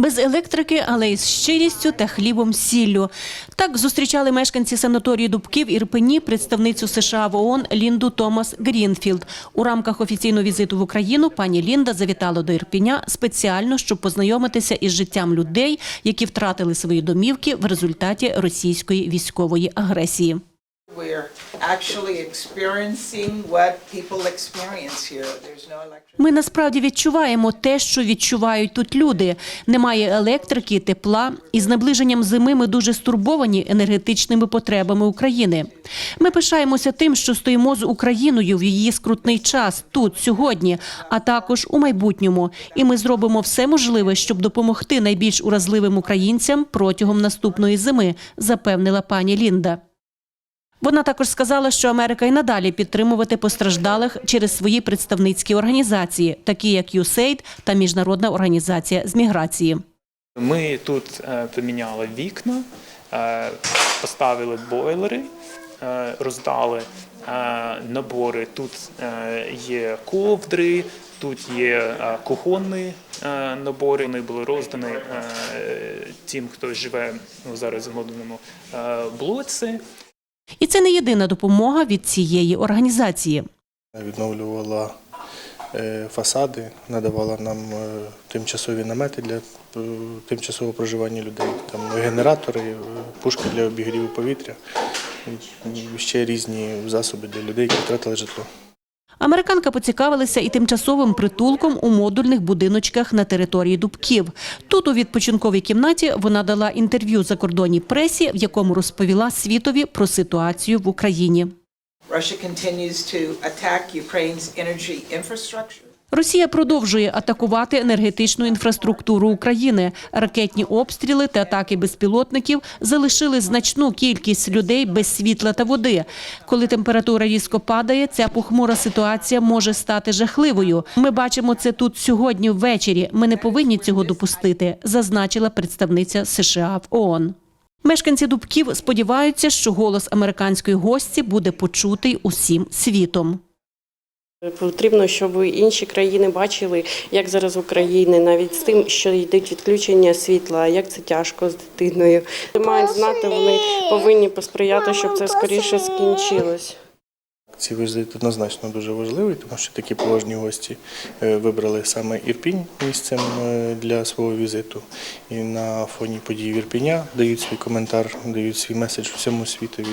Без електрики, але із щирістю та хлібом сіллю. Так зустрічали мешканці санаторії Дубки в Ірпені представницю США в ООН Лінду Томас Грінфілд. У рамках офіційного візиту в Україну пані Лінда завітала до Ірпеня спеціально, щоб познайомитися із життям людей, які втратили свої домівки в результаті російської військової агресії. We're actually experiencing what people experience here. There's no electricity. Ми насправді відчуваємо те, що відчувають тут люди. Немає електрики, тепла, і з наближенням зими ми дуже стурбовані енергетичними потребами України. Ми пишаємося тим, що стоїмо з Україною в її скрутний час тут, сьогодні, а також у майбутньому. І ми зробимо все можливе, щоб допомогти найбільш уразливим українцям протягом наступної зими, запевнила пані Лінда. Вона також сказала, що Америка і надалі підтримувати постраждалих через свої представницькі організації, такі як USAID та Міжнародна організація з міграції. Ми тут е, поміняли вікна, е, поставили бойлери, е, роздали набори. Тут є ковдри, тут є кухонні набори. Вони були роздані тим, хто живе ну, зараз в модульному блоці. І це не єдина допомога від цієї організації. відновлювала е, фасади, надавала нам е, тимчасові намети для е, тимчасового проживання людей, там генератори, пушки для обігріву повітря, ще різні засоби для людей, які втратили житло. Американка поцікавилася і тимчасовим притулком у модульних будиночках на території Дубків. Тут, у відпочинковій кімнаті, вона дала інтерв'ю закордонній пресі, в якому розповіла світові про ситуацію в Україні. Russia continues to attack Ukraine's energy. Росія продовжує атакувати енергетичну інфраструктуру України. Ракетні обстріли та атаки безпілотників залишили значну кількість людей без світла та води. Коли температура різко падає, ця похмура ситуація може стати жахливою. Ми бачимо це тут сьогодні ввечері. Ми не повинні цього допустити, зазначила представниця США в ООН. Мешканці Дубків сподіваються, що голос американської гості буде почутий усім світом. Потрібно, щоб інші країни бачили, як зараз в Україні, навіть з тим, що йдуть відключення світла, як це тяжко з дитиною. Мають знати, вони повинні посприяти, щоб це скоріше скінчилось. Ці візит однозначно дуже важливий, тому що такі поважні гості е, вибрали саме Ірпінь місцем е, для свого візиту. І на фоні подій Ірпіня дають свій коментар, дають свій меседж всьому світові.